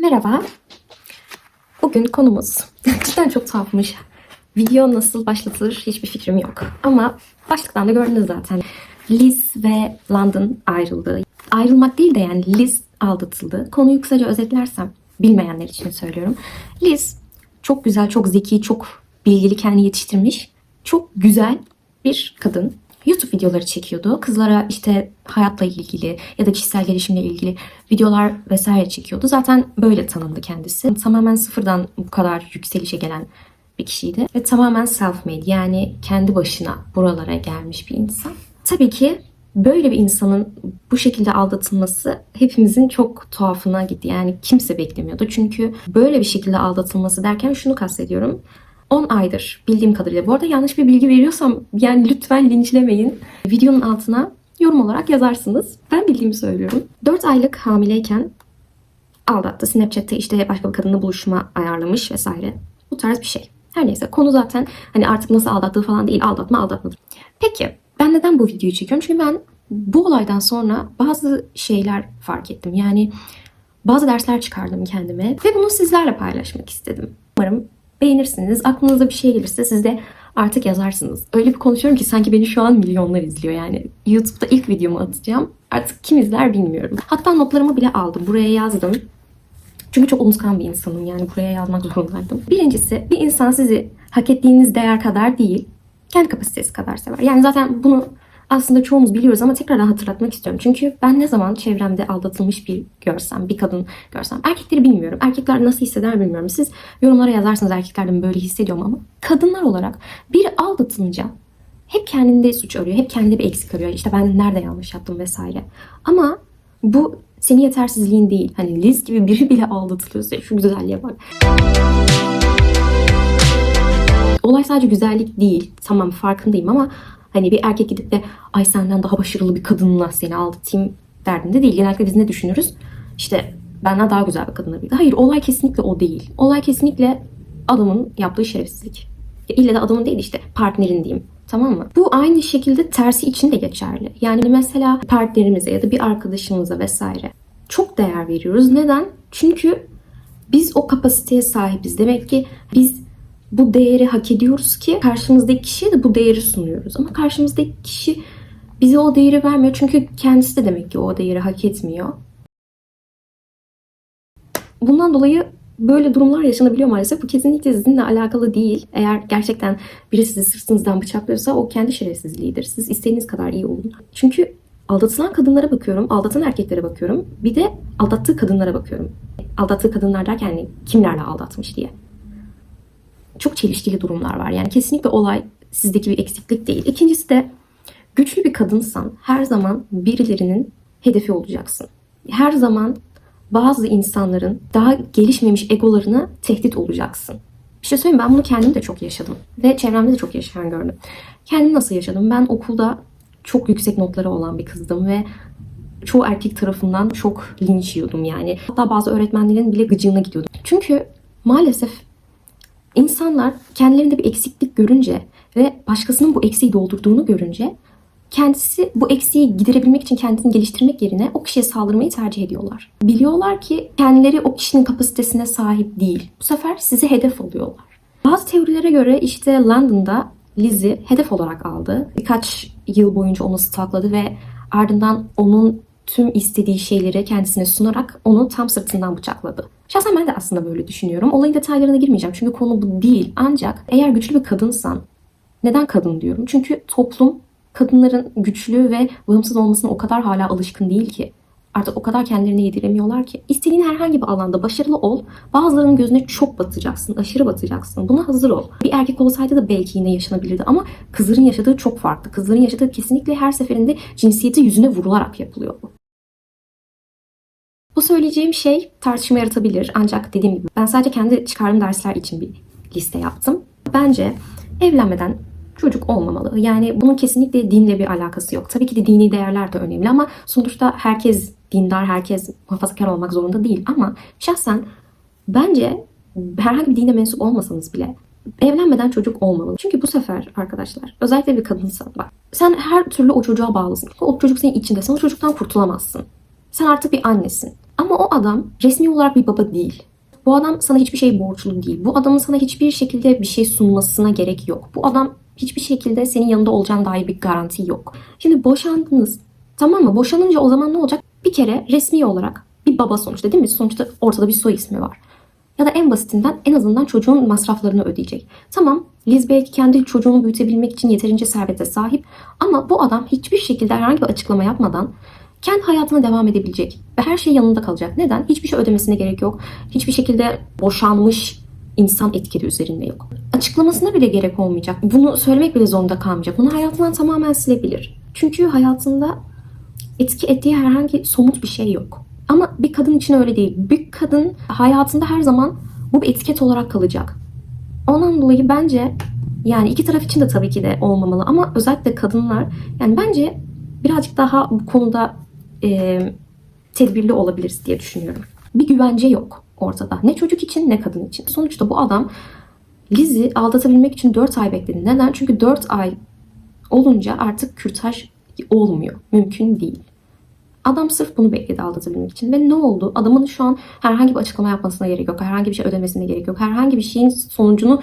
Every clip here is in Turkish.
Merhaba. Bugün konumuz cidden çok tuhafmış. Video nasıl başlatılır hiçbir fikrim yok. Ama başlıktan da gördünüz zaten. Liz ve London ayrıldı. Ayrılmak değil de yani Liz aldatıldı. Konuyu kısaca özetlersem bilmeyenler için söylüyorum. Liz çok güzel, çok zeki, çok bilgili kendini yetiştirmiş. Çok güzel bir kadın. YouTube videoları çekiyordu. Kızlara işte hayatla ilgili ya da kişisel gelişimle ilgili videolar vesaire çekiyordu. Zaten böyle tanındı kendisi. Tamamen sıfırdan bu kadar yükselişe gelen bir kişiydi. Ve tamamen self-made yani kendi başına buralara gelmiş bir insan. Tabii ki böyle bir insanın bu şekilde aldatılması hepimizin çok tuhafına gitti. Yani kimse beklemiyordu. Çünkü böyle bir şekilde aldatılması derken şunu kastediyorum. 10 aydır bildiğim kadarıyla. Bu arada yanlış bir bilgi veriyorsam yani lütfen linçlemeyin. Videonun altına yorum olarak yazarsınız. Ben bildiğimi söylüyorum. 4 aylık hamileyken aldattı. Snapchat'te işte başka bir kadınla buluşma ayarlamış vesaire. Bu tarz bir şey. Her neyse konu zaten hani artık nasıl aldattığı falan değil. Aldatma aldatmadır. Peki ben neden bu videoyu çekiyorum? Çünkü ben bu olaydan sonra bazı şeyler fark ettim. Yani bazı dersler çıkardım kendime ve bunu sizlerle paylaşmak istedim. Umarım beğenirsiniz. Aklınıza bir şey gelirse siz de artık yazarsınız. Öyle bir konuşuyorum ki sanki beni şu an milyonlar izliyor yani. YouTube'da ilk videomu atacağım. Artık kim izler bilmiyorum. Hatta notlarımı bile aldım. Buraya yazdım. Çünkü çok unutkan bir insanım yani buraya yazmak zorundaydım. Birincisi bir insan sizi hak ettiğiniz değer kadar değil, kendi kapasitesi kadar sever. Yani zaten bunu aslında çoğumuz biliyoruz ama tekrardan hatırlatmak istiyorum. Çünkü ben ne zaman çevremde aldatılmış bir görsem, bir kadın görsem, erkekleri bilmiyorum. Erkekler nasıl hisseder bilmiyorum. Siz yorumlara yazarsınız erkekler de mi böyle hissediyorum ama kadınlar olarak bir aldatılınca hep kendinde suç arıyor, hep kendinde bir eksik arıyor. İşte ben nerede yanlış yaptım vesaire. Ama bu senin yetersizliğin değil. Hani Liz gibi biri bile aldatılıyorsa şu güzelliğe bak. Olay sadece güzellik değil. Tamam farkındayım ama hani bir erkek gidip de ay senden daha başarılı bir kadınla seni aldatayım derdinde değil. Genellikle biz ne düşünürüz? İşte benden daha güzel bir kadınla bir. Hayır olay kesinlikle o değil. Olay kesinlikle adamın yaptığı şerefsizlik. Ya ille de adamın değil işte partnerin diyeyim. Tamam mı? Bu aynı şekilde tersi için de geçerli. Yani mesela partnerimize ya da bir arkadaşımıza vesaire çok değer veriyoruz. Neden? Çünkü biz o kapasiteye sahibiz. Demek ki biz bu değeri hak ediyoruz ki karşımızdaki kişiye de bu değeri sunuyoruz. Ama karşımızdaki kişi bize o değeri vermiyor. Çünkü kendisi de demek ki o değeri hak etmiyor. Bundan dolayı böyle durumlar yaşanabiliyor maalesef. Bu kesinlikle sizinle alakalı değil. Eğer gerçekten biri sizi sırtınızdan bıçaklıyorsa o kendi şerefsizliğidir. Siz istediğiniz kadar iyi olun. Çünkü aldatılan kadınlara bakıyorum, aldatan erkeklere bakıyorum. Bir de aldattığı kadınlara bakıyorum. Aldattığı kadınlar derken hani kimlerle aldatmış diye. Çok çelişkili durumlar var. Yani kesinlikle olay sizdeki bir eksiklik değil. İkincisi de güçlü bir kadınsan her zaman birilerinin hedefi olacaksın. Her zaman bazı insanların daha gelişmemiş egolarına tehdit olacaksın. Bir şey söyleyeyim ben bunu kendim de çok yaşadım. Ve çevremde de çok yaşayan gördüm. Kendim nasıl yaşadım? Ben okulda çok yüksek notları olan bir kızdım ve çoğu erkek tarafından çok linç yiyordum yani. Hatta bazı öğretmenlerin bile gıcığına gidiyordum. Çünkü maalesef insanlar kendilerinde bir eksiklik görünce ve başkasının bu eksiği doldurduğunu görünce kendisi bu eksiği giderebilmek için kendini geliştirmek yerine o kişiye saldırmayı tercih ediyorlar. Biliyorlar ki kendileri o kişinin kapasitesine sahip değil. Bu sefer size hedef oluyorlar. Bazı teorilere göre işte London'da Liz'i hedef olarak aldı. Birkaç yıl boyunca onu stalkladı ve ardından onun tüm istediği şeyleri kendisine sunarak onu tam sırtından bıçakladı. Şahsen ben de aslında böyle düşünüyorum. Olayın detaylarına girmeyeceğim çünkü konu bu değil. Ancak eğer güçlü bir kadınsan, neden kadın diyorum? Çünkü toplum kadınların güçlü ve bağımsız olmasına o kadar hala alışkın değil ki. Artık o kadar kendilerine yediremiyorlar ki. İstediğin herhangi bir alanda başarılı ol. Bazılarının gözüne çok batacaksın. Aşırı batacaksın. Buna hazır ol. Bir erkek olsaydı da belki yine yaşanabilirdi ama kızların yaşadığı çok farklı. Kızların yaşadığı kesinlikle her seferinde cinsiyeti yüzüne vurularak yapılıyor bu. Bu söyleyeceğim şey tartışma yaratabilir. Ancak dediğim gibi ben sadece kendi çıkardığım dersler için bir liste yaptım. Bence evlenmeden çocuk olmamalı. Yani bunun kesinlikle dinle bir alakası yok. Tabii ki de dini değerler de önemli ama sonuçta herkes dindar, herkes muhafazakar olmak zorunda değil. Ama şahsen bence herhangi bir dine mensup olmasanız bile evlenmeden çocuk olmamalı. Çünkü bu sefer arkadaşlar özellikle bir kadınsan bak sen her türlü o çocuğa bağlısın. O çocuk senin içinde. Sen o çocuktan kurtulamazsın. Sen artık bir annesin. Ama o adam resmi olarak bir baba değil. Bu adam sana hiçbir şey borçlu değil. Bu adamın sana hiçbir şekilde bir şey sunmasına gerek yok. Bu adam hiçbir şekilde senin yanında olacağına dair bir garanti yok. Şimdi boşandınız. Tamam mı? Boşanınca o zaman ne olacak? Bir kere resmi olarak bir baba sonuçta değil mi? Sonuçta ortada bir soy ismi var. Ya da en basitinden en azından çocuğun masraflarını ödeyecek. Tamam Liz belki kendi çocuğunu büyütebilmek için yeterince servete sahip ama bu adam hiçbir şekilde herhangi bir açıklama yapmadan kendi hayatına devam edebilecek ve her şey yanında kalacak. Neden? Hiçbir şey ödemesine gerek yok. Hiçbir şekilde boşanmış insan etkili üzerinde yok. Açıklamasına bile gerek olmayacak. Bunu söylemek bile zorunda kalmayacak. Bunu hayatından tamamen silebilir. Çünkü hayatında etki ettiği herhangi somut bir şey yok. Ama bir kadın için öyle değil. Bir kadın hayatında her zaman bu bir etiket olarak kalacak. Ondan dolayı bence yani iki taraf için de tabii ki de olmamalı ama özellikle kadınlar yani bence birazcık daha bu konuda e, tedbirli olabiliriz diye düşünüyorum. Bir güvence yok ortada. Ne çocuk için ne kadın için. Sonuçta bu adam Liz'i aldatabilmek için 4 ay bekledi. Neden? Çünkü 4 ay olunca artık kürtaj olmuyor. Mümkün değil. Adam sırf bunu bekledi aldatabilmek için. Ve ne oldu? Adamın şu an herhangi bir açıklama yapmasına gerek yok. Herhangi bir şey ödemesine gerek yok. Herhangi bir şeyin sonucunu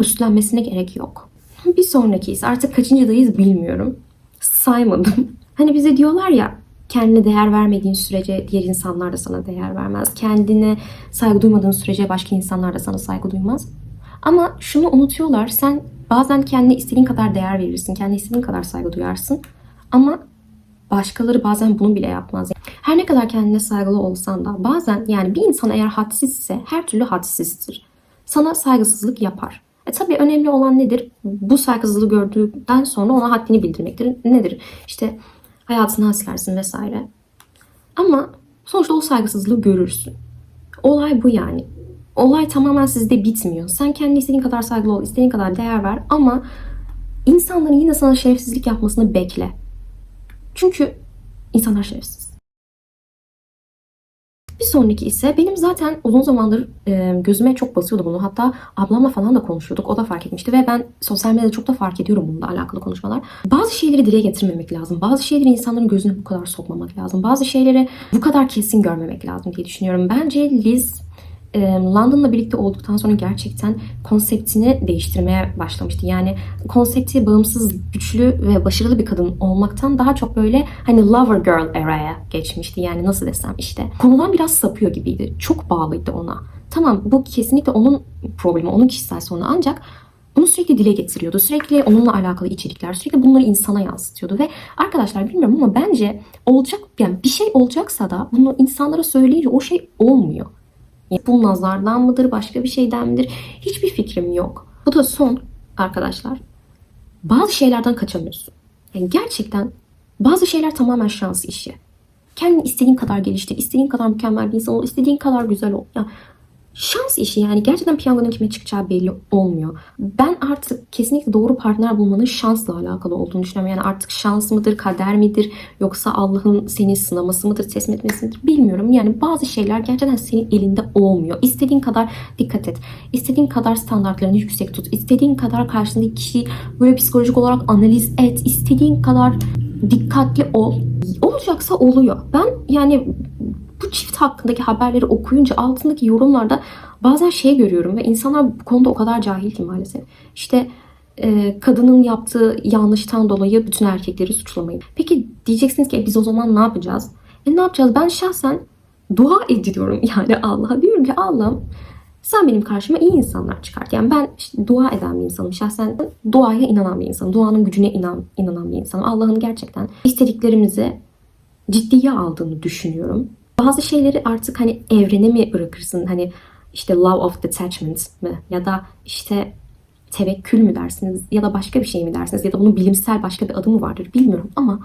üstlenmesine gerek yok. Bir sonraki ise artık kaçıncıdayız bilmiyorum. Saymadım. Hani bize diyorlar ya kendine değer vermediğin sürece diğer insanlar da sana değer vermez. Kendine saygı duymadığın sürece başka insanlar da sana saygı duymaz. Ama şunu unutuyorlar. Sen bazen kendine istediğin kadar değer verirsin. Kendine istediğin kadar saygı duyarsın. Ama başkaları bazen bunu bile yapmaz. Her ne kadar kendine saygılı olsan da bazen yani bir insan eğer hadsizse her türlü hadsizdir. Sana saygısızlık yapar. E tabii önemli olan nedir? Bu saygısızlığı gördükten sonra ona haddini bildirmektir. Nedir? İşte hayatını silersin vesaire. Ama sonuçta o saygısızlığı görürsün. Olay bu yani. Olay tamamen sizde bitmiyor. Sen kendi istediğin kadar saygılı ol, istediğin kadar değer ver ama insanların yine sana şerefsizlik yapmasını bekle. Çünkü insanlar şerefsiz. Bir sonraki ise benim zaten uzun zamandır e, gözüme çok basıyordu bunu. Hatta ablamla falan da konuşuyorduk. O da fark etmişti ve ben sosyal medyada çok da fark ediyorum bununla alakalı konuşmalar. Bazı şeyleri dile getirmemek lazım. Bazı şeyleri insanların gözüne bu kadar sokmamak lazım. Bazı şeyleri bu kadar kesin görmemek lazım diye düşünüyorum. Bence Liz London'la birlikte olduktan sonra gerçekten konseptini değiştirmeye başlamıştı. Yani konsepti bağımsız, güçlü ve başarılı bir kadın olmaktan daha çok böyle hani lover girl era'ya geçmişti. Yani nasıl desem işte konudan biraz sapıyor gibiydi. Çok bağlıydı ona. Tamam bu kesinlikle onun problemi, onun kişisel sorunu ancak bunu sürekli dile getiriyordu. Sürekli onunla alakalı içerikler, sürekli bunları insana yansıtıyordu ve arkadaşlar bilmiyorum ama bence olacak yani bir şey olacaksa da bunu insanlara söyleyince o şey olmuyor. Bu nazardan mıdır, başka bir şeyden midir? Hiçbir fikrim yok. Bu da son arkadaşlar. Bazı şeylerden kaçamıyorsun. Yani gerçekten bazı şeyler tamamen şans işi. Kendini istediğin kadar geliştir, istediğin kadar mükemmel bir insan ol, istediğin kadar güzel ol. Ya şans işi yani gerçekten piyangonun kime çıkacağı belli olmuyor. Ben artık kesinlikle doğru partner bulmanın şansla alakalı olduğunu düşünüyorum. Yani artık şans mıdır, kader midir yoksa Allah'ın seni sınaması mıdır, test etmesi midir bilmiyorum. Yani bazı şeyler gerçekten senin elinde olmuyor. İstediğin kadar dikkat et. İstediğin kadar standartlarını yüksek tut. İstediğin kadar karşındaki kişiyi böyle psikolojik olarak analiz et. İstediğin kadar dikkatli ol. Olacaksa oluyor. Ben yani çift hakkındaki haberleri okuyunca altındaki yorumlarda bazen şey görüyorum ve insanlar bu konuda o kadar cahil ki maalesef. İşte e, kadının yaptığı yanlıştan dolayı bütün erkekleri suçlamayın. Peki diyeceksiniz ki "E, biz o zaman ne yapacağız? E ne yapacağız? Ben şahsen dua ediyorum yani Allah'a. Diyorum ki Allah'ım sen benim karşıma iyi insanlar çıkart. Yani ben işte dua eden bir insanım. Şahsen duaya inanan bir insanım. Duanın gücüne inan, inanan bir insanım. Allah'ın gerçekten istediklerimizi ciddiye aldığını düşünüyorum. Bazı şeyleri artık hani evrene mi bırakırsın? Hani işte love of detachment mi? Ya da işte tevekkül mü dersiniz? Ya da başka bir şey mi dersiniz? Ya da bunun bilimsel başka bir adı mı vardır bilmiyorum ama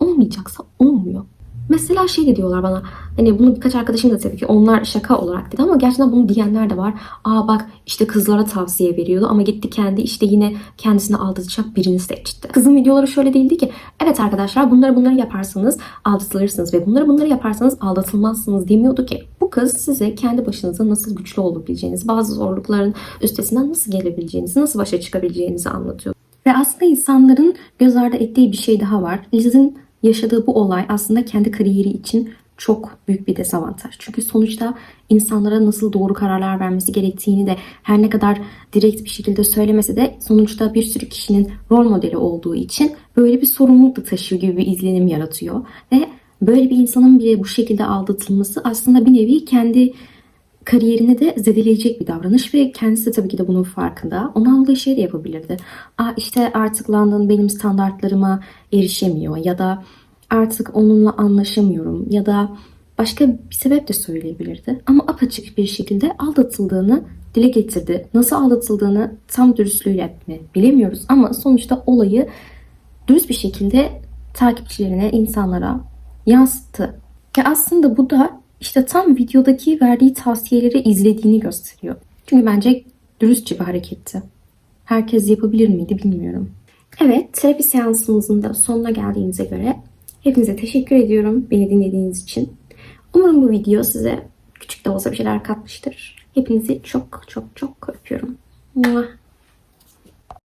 olmayacaksa olmuyor. Mesela şey de diyorlar bana hani bunu birkaç arkadaşım da tabii ki onlar şaka olarak dedi ama gerçekten bunu diyenler de var. Aa bak işte kızlara tavsiye veriyordu ama gitti kendi işte yine kendisini aldatacak birini seçti. Kızın videoları şöyle değildi ki evet arkadaşlar bunları bunları yaparsanız aldatılırsınız ve bunları bunları yaparsanız aldatılmazsınız demiyordu ki. Bu kız size kendi başınıza nasıl güçlü olabileceğinizi, bazı zorlukların üstesinden nasıl gelebileceğinizi, nasıl başa çıkabileceğinizi anlatıyor. Ve aslında insanların göz ardı ettiği bir şey daha var. Liz'in yaşadığı bu olay aslında kendi kariyeri için çok büyük bir dezavantaj. Çünkü sonuçta insanlara nasıl doğru kararlar vermesi gerektiğini de her ne kadar direkt bir şekilde söylemese de sonuçta bir sürü kişinin rol modeli olduğu için böyle bir sorumluluk da taşıyor gibi bir izlenim yaratıyor. Ve böyle bir insanın bile bu şekilde aldatılması aslında bir nevi kendi kariyerini de zedeleyecek bir davranış ve kendisi de tabii ki de bunun farkında. Ona aldığı şey de yapabilirdi. Aa işte artık London benim standartlarıma erişemiyor ya da artık onunla anlaşamıyorum ya da başka bir sebep de söyleyebilirdi. Ama apaçık bir şekilde aldatıldığını dile getirdi. Nasıl aldatıldığını tam dürüstlüğüyle mi bilemiyoruz ama sonuçta olayı dürüst bir şekilde takipçilerine, insanlara yansıttı. Ve aslında bu da işte tam videodaki verdiği tavsiyeleri izlediğini gösteriyor. Çünkü bence dürüstçe bir hareketti. Herkes yapabilir miydi bilmiyorum. Evet, terapi seansımızın da sonuna geldiğimize göre hepinize teşekkür ediyorum beni dinlediğiniz için. Umarım bu video size küçük de olsa bir şeyler katmıştır. Hepinizi çok çok çok öpüyorum. Muah.